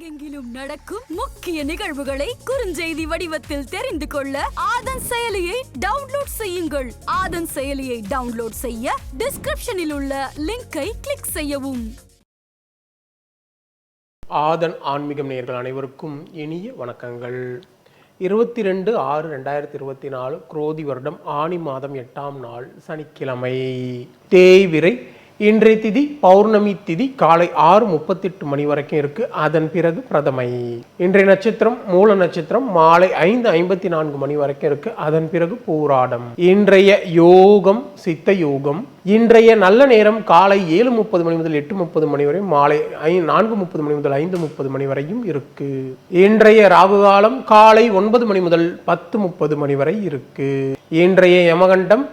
உலகெங்கிலும் நடக்கும் முக்கிய நிகழ்வுகளை குறுஞ்செய்தி வடிவத்தில் தெரிந்து கொள்ள ஆதன் செயலியை டவுன்லோட் செய்யுங்கள். ஆதன் செயலியை டவுன்லோட் செய்ய டிஸ்கிரிப்ஷனில் உள்ள லிங்கை கிளிக் செய்யவும். ஆதன் ஆன்மீகம் நேயர்கள் அனைவருக்கும் இனிய வணக்கங்கள். இருபத்தி ரெண்டு ஆறு ரெண்டாயிரத்தி இருபத்தி நாலு குரோதி வருடம் ஆனி மாதம் எட்டாம் நாள் சனிக்கிழமை. தேய்விரை இன்றைய திதி பௌர்ணமி திதி காலை ஆறு முப்பத்தெட்டு மணி வரைக்கும் இருக்கு. அதன் பிறகு பிரதமை. இன்றைய நட்சத்திரம் மூல நட்சத்திரம் மாலை ஐந்து ஐம்பத்தி நான்கு மணி வரைக்கும் இருக்கு. அதன் பிறகு போராடம். இன்றைய யோகம் சித்த யோகம். இன்றைய நல்ல நேரம் காலை ஏழு முப்பது மணி முதல் எட்டு முப்பது மணி வரை மாலை ஐ நான்கு முப்பது மணி முதல் ஐந்து முப்பது மணி வரையும் இருக்கு. இன்றைய ராகு காலம் காலை ஒன்பது மணி முதல் பத்து முப்பது மணி வரை இருக்கு. இன்றைய யமகண்டம்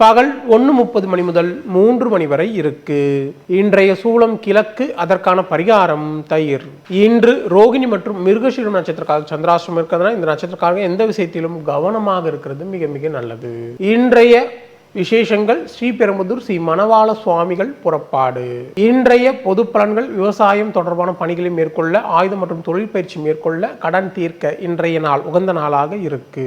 பகல் ஒன்று முப்பது மணி முதல் மூன்று மணி வரை இருக்கு. இன்றைய சூளம் கிழக்கு அதற்கான பரிகாரம் தயிர். இன்று ரோகிணி மற்றும் மிருகசீரம் நட்சத்திரக்காக சந்திராசிரமம் இருக்கிறதுனா இந்த நட்சத்திரக்காக எந்த விஷயத்திலும் கவனமாக இருக்கிறது மிக மிக நல்லது. இன்றைய விசேஷங்கள் ஸ்ரீபெரும்புதூர் ஸ்ரீ மணவாள சுவாமிகள் புறப்பாடு. இன்றைய பொது பலன்கள் விவசாயம் தொடர்பான பணிகளை மேற்கொள்ள ஆயுதம் மற்றும் தொழில் பயிற்சி மேற்கொள்ள கடன் தீர்க்க இன்றைய நாள் உகந்த நாளாக இருக்கு.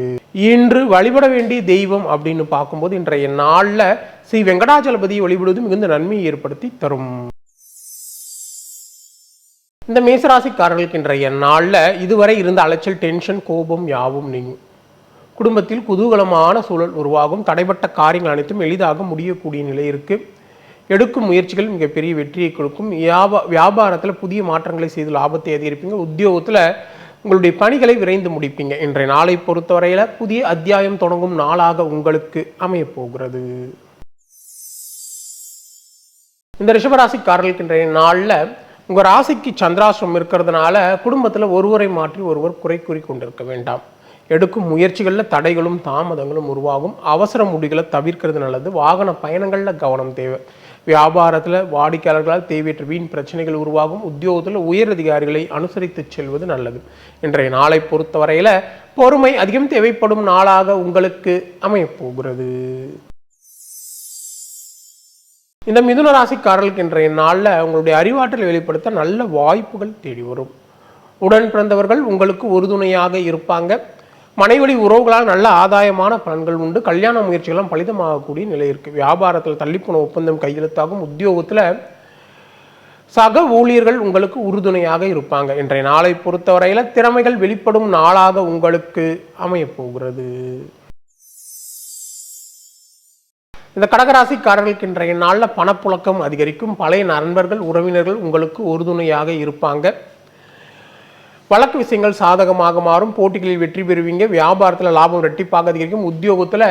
இன்று வழிபட வேண்டிய தெய்வம் அப்படின்னு பார்க்கும்போது இன்றைய நாளில் ஸ்ரீ வெங்கடாச்சலபதியை வழிபடுவது மிகுந்த நன்மையை ஏற்படுத்தி தரும். இந்த மேசராசிக்காரர்களுக்கு இன்றைய நாளில் இதுவரை இருந்த அலைச்சல் டென்ஷன் கோபம் யாவும் நீங்கும். குடும்பத்தில் குதூகலமான சூழல் உருவாகும். தடைப்பட்ட காரியங்கள் அனைத்தும் எளிதாக முடியக்கூடிய நிலை இருக்கு. எடுக்கும் முயற்சிகள் மிகப்பெரிய வெற்றியை கொடுக்கும். வியாபா வியாபாரத்தில் புதிய மாற்றங்களை செய்து லாபத்தை அதிகரிப்பீங்க. உத்தியோகத்தில் உங்களுடைய பணிகளை விரைந்து முடிப்பீங்க. இன்றைய நாளை பொறுத்தவரையில் புதிய அத்தியாயம் தொடங்கும் நாளாக உங்களுக்கு அமையப்போகிறது இந்த ரிஷபராசிக்காரர்களுக்கு இன்றைய நாளில் உங்கள் ராசிக்கு சந்திராசிரம் இருக்கிறதுனால குடும்பத்தில் ஒருவரை மாற்றி ஒருவர் குறை கூறி கொண்டிருக்க வேண்டாம். எடுக்கும் முயற்சிகளில் தடைகளும் தாமதங்களும் உருவாகும். அவசர முடிகளை தவிர்க்கிறது நல்லது. வாகன பயணங்களில் கவனம் தேவை. வியாபாரத்தில் வாடிக்கையாளர்களால் தேவையற்ற வீண் பிரச்சனைகள் உருவாகும். உத்தியோகத்தில் உயர் அதிகாரிகளை அனுசரித்து செல்வது நல்லது. இன்றைய நாளை பொறுத்தவரையில் பொறுமை அதிகம் தேவைப்படும் நாளாக உங்களுக்கு அமையப்போகிறது. இந்த மிதுன ராசிக்காரர்களுக்கு இன்றைய நாளில் உங்களுடைய அறிவாற்றலை வெளிப்படுத்த நல்ல வாய்ப்புகள் தேடி வரும். உடன் பிறந்தவர்கள் உங்களுக்கு உறுதுணையாக இருப்பாங்க. மனைவழி உறவுகளால் நல்ல ஆதாயமான பலன்கள் உண்டு. கல்யாண முயற்சிகளும் பலிதமாகக்கூடிய நிலை இருக்குது வியாபாரத்தில் தள்ளிப்போன ஒப்பந்தம் கையெழுத்தாகும். உத்தியோகத்தில் சக ஊழியர்கள் உங்களுக்கு உறுதுணையாக இருப்பாங்க. இன்றைய நாளை பொறுத்தவரையில் திறமைகள் வெளிப்படும் நாளாக உங்களுக்கு அமையப்போகிறது இந்த கடகராசிக்காரர்களுக்கு இன்றைய நாளில் பணப்புழக்கம் அதிகரிக்கும். பழைய நண்பர்கள் உறவினர்கள் உங்களுக்கு உறுதுணையாக இருப்பாங்க. வழக்கு விஷயங்கள் சாதகமாக மாறும். போட்டிகளில் வெற்றி பெறுவீங்க. வியாபாரத்தில் லாபம் ரெட்டிப்பாக அதிகரிக்கும். உத்தியோகத்தில்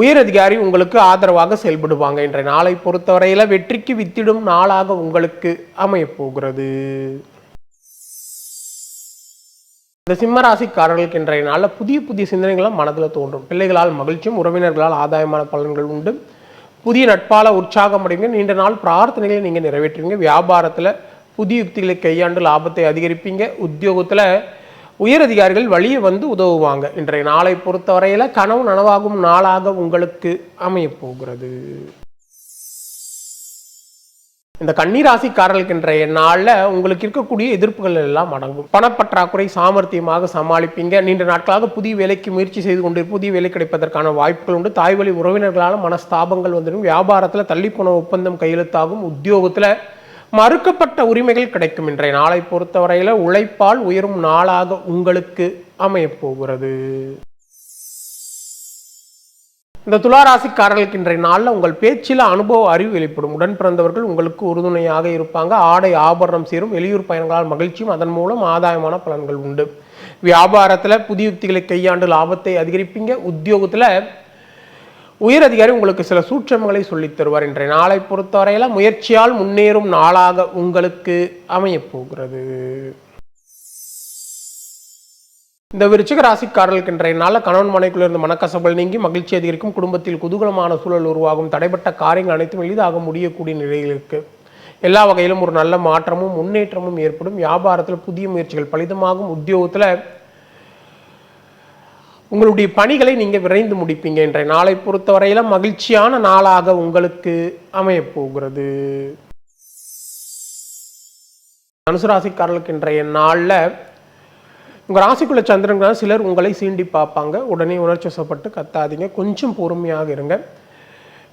உயர் அதிகாரி உங்களுக்கு ஆதரவாக செயல்படுவாங்க இன்றைய நாளை பொறுத்தவரையில் வெற்றிக்கு வித்திடும் நாளாக உங்களுக்கு அமையப் போகிறது. இந்த சிம்மராசிக்காரர்களுக்கு இன்றைய நாளில் புதிய புதிய சிந்தனைகளும் மனதில் தோன்றும். பிள்ளைகளால் மகிழ்ச்சியும் உறவினர்களால் ஆதாயமான பலன்கள் உண்டு. புதிய நட்பால உற்சாகம் அடைவீங்க. நீண்ட நாள் பிரார்த்தனைகளை நீங்கள் நிறைவேற்றுவீங்க. வியாபாரத்தில் புதிய யுக்திகளை கையாண்டு லாபத்தை அதிகரிப்பீங்க. உத்தியோகத்தில் உயர் அதிகாரிகள் வழியே வந்து உதவுவாங்க. இன்றைய நாளை பொறுத்தவரையில் கனவு நனவாகும் நாளாக உங்களுக்கு அமையப்போகிறது இந்த கண்ணீராசிக்காரர்களுக்கு இன்றைய நாளில் உங்களுக்கு இருக்கக்கூடிய எதிர்ப்புகள் எல்லாம் அடங்கும். பணப்பற்றாக்குறை சாமர்த்தியமாக சமாளிப்பீங்க. நீண்ட நாட்களாக புதிய வேலைக்கு முயற்சி செய்து கொண்டு புதிய வேலை கிடைப்பதற்கான வாய்ப்புகள் உண்டு. தாய் வழி உறவினர்களால் மனஸ்தாபங்கள் வந்துடும் வியாபாரத்தில் தள்ளிப்போன ஒப்பந்தம் கையெழுத்தாகும். உத்தியோகத்தில் மறுக்கப்பட்ட உரிமைகள் கிடைக்கும். இன்றைய நாளை பொறுத்தவரையில் உழைப்பால் உயரும் நாளாக உங்களுக்கு அமையப்போகிறது. இந்த துளாராசிக்காரர்களுக்கு இன்றைய நாளில் உங்கள் பேச்சில் அனுபவ அறிவு வெளிப்படும். உடன் பிறந்தவர்கள் உங்களுக்கு உறுதுணையாக இருப்பாங்க. ஆடை ஆபரணம் சேரும். வெளியூர் பயணங்களால் மகிழ்ச்சியும் அதன் மூலம் ஆதாயமான பலன்கள் உண்டு. வியாபாரத்தில் புதிய யுக்திகளை கையாண்டு லாபத்தை அதிகரிப்பீங்க. உத்தியோகத்தில் உயர் அதிகாரி உங்களுக்கு சில சூட்சமங்களை சொல்லித் தருவார் இன்றைய நாளை பொறுத்தவரையில் முயற்சியால் முன்னேறும் நாளாக உங்களுக்கு அமையப்போகிறது. இந்த விருச்சிக ராசிக்காரர்களுக்கு இன்றைய நாளில் கணவன் மனைக்குள்ள இருந்த மனக்கசபல் நீங்கி மகிழ்ச்சி அதிகரிக்கும் குடும்பத்தில் குதூகலமான சூழல் உருவாகும் தடைப்பட்ட காரியங்கள் அனைத்தும் எளிதாக முடியக்கூடிய நிலையில் இருக்கு. எல்லா வகையிலும் ஒரு நல்ல மாற்றமும் முன்னேற்றமும் ஏற்படும். வியாபாரத்தில் புதிய முயற்சிகள் பலிதமாகும். உத்தியோகத்தில் உங்களுடைய பணிகளை நீங்கள் விரைந்து முடிப்பீங்க இன்றைய நாளை பொறுத்தவரையில் மகிழ்ச்சியான நாளாக உங்களுக்கு அமையப்போகிறது. போகிறது இன்றைய நாளில் உங்கள் ராசிக்குள்ள சந்திரன் சிலர் உங்களை சீண்டி பார்ப்பாங்க. உடனே உணர்ச்சிவசப்பட்டு கத்தாதீங்க. கொஞ்சம் பொறுமையாக இருங்க.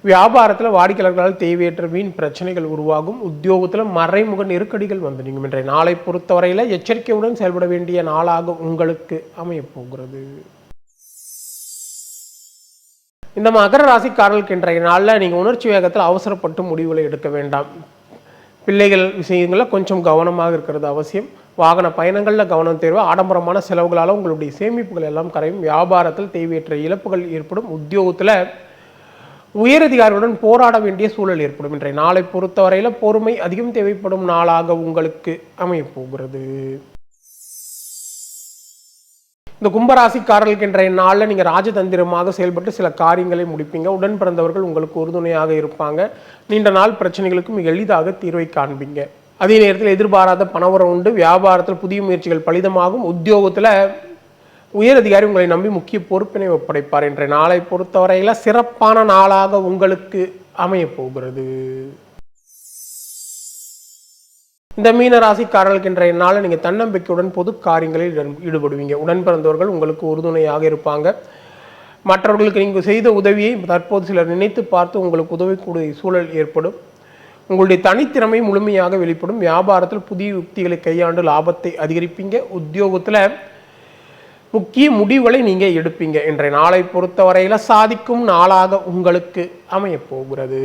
வியாபாரத்தில் வாடிக்கையாளர்களால் தேவையற்ற வீண் பிரச்சனைகள் உருவாகும். உத்தியோகத்தில் மறைமுக நெருக்கடிகள் வந்து நீங்கள் இன்றைய நாளை பொறுத்தவரையில் எச்சரிக்கையுடன் செயல்பட வேண்டிய நாளாக உங்களுக்கு அமையப்போகிறது. இந்த மகர ராசிக்காரர்களுக்கு இன்றைய நாளில் நீங்கள் உணர்ச்சி வேகத்தில் அவசரப்பட்டு முடிவுகளை எடுக்க வேண்டாம். பிள்ளைகள் விஷயங்களில் கொஞ்சம் கவனமாக இருக்கிறது அவசியம். வாகன பயணங்களில் கவனம் தேர்வு ஆடம்பரமான செலவுகளால் உங்களுடைய சேமிப்புகள் எல்லாம் கரையும். வியாபாரத்தில் தேவையற்ற இழப்புகள் ஏற்படும். உத்தியோகத்தில் உயரதிகாரிகளுடன் போராட வேண்டிய சூழல் ஏற்படும். இன்றைய நாளை பொறுத்தவரையில் பொறுமை அதிகம் தேவைப்படும் நாளாக உங்களுக்கு அமையப் போகிறது. இந்த கும்பராசிக்காரர்களுக்கு இன்றைய நாளில் நீங்கள் ராஜதந்திரமாக செயல்பட்டு சில காரியங்களை முடிப்பீங்க. உடன் பிறந்தவர்கள் உங்களுக்கு உறுதுணையாக இருப்பாங்க. நீண்ட நாள் பிரச்சனைகளுக்கு மிக எளிதாக தீர்வை காண்பீங்க. அதே நேரத்தில் எதிர்பாராத பணவரம் உண்டு. வியாபாரத்தில் புதிய முயற்சிகள் பலிதமாகும். உத்தியோகத்தில் உயர் அதிகாரி உங்களை நம்பி முக்கிய பொறுப்பினை ஒப்படைப்பார். இன்றைய நாளை பொறுத்தவரையில் சிறப்பான நாளாக உங்களுக்கு அமையப் போகிறது. இந்த மீன ராசிக்காரர்களுக்கு இன்றைய நாளில் நீங்கள் தன்னம்பிக்கையுடன் பொது காரியங்களில் ஈடுபடுவீங்க. உடன் பிறந்தவர்கள் உங்களுக்கு உறுதுணையாக இருப்பாங்க. மற்றவர்களுக்கு நீங்கள் செய்த உதவியை தற்போது சிலர் நினைத்து பார்த்து உங்களுக்கு உதவிக்கூடிய சூழல் ஏற்படும். உங்களுடைய தனித்திறமை முழுமையாக வெளிப்படும். வியாபாரத்தில் புதிய யுக்திகளை கையாண்டு லாபத்தை அதிகரிப்பீங்க. உத்தியோகத்தில் முக்கிய முடிவுகளை நீங்கள் எடுப்பீங்க. இன்றைய நாளை பொறுத்தவரையில் சாதிக்கும் நாளாக உங்களுக்கு அமையப் போகிறது.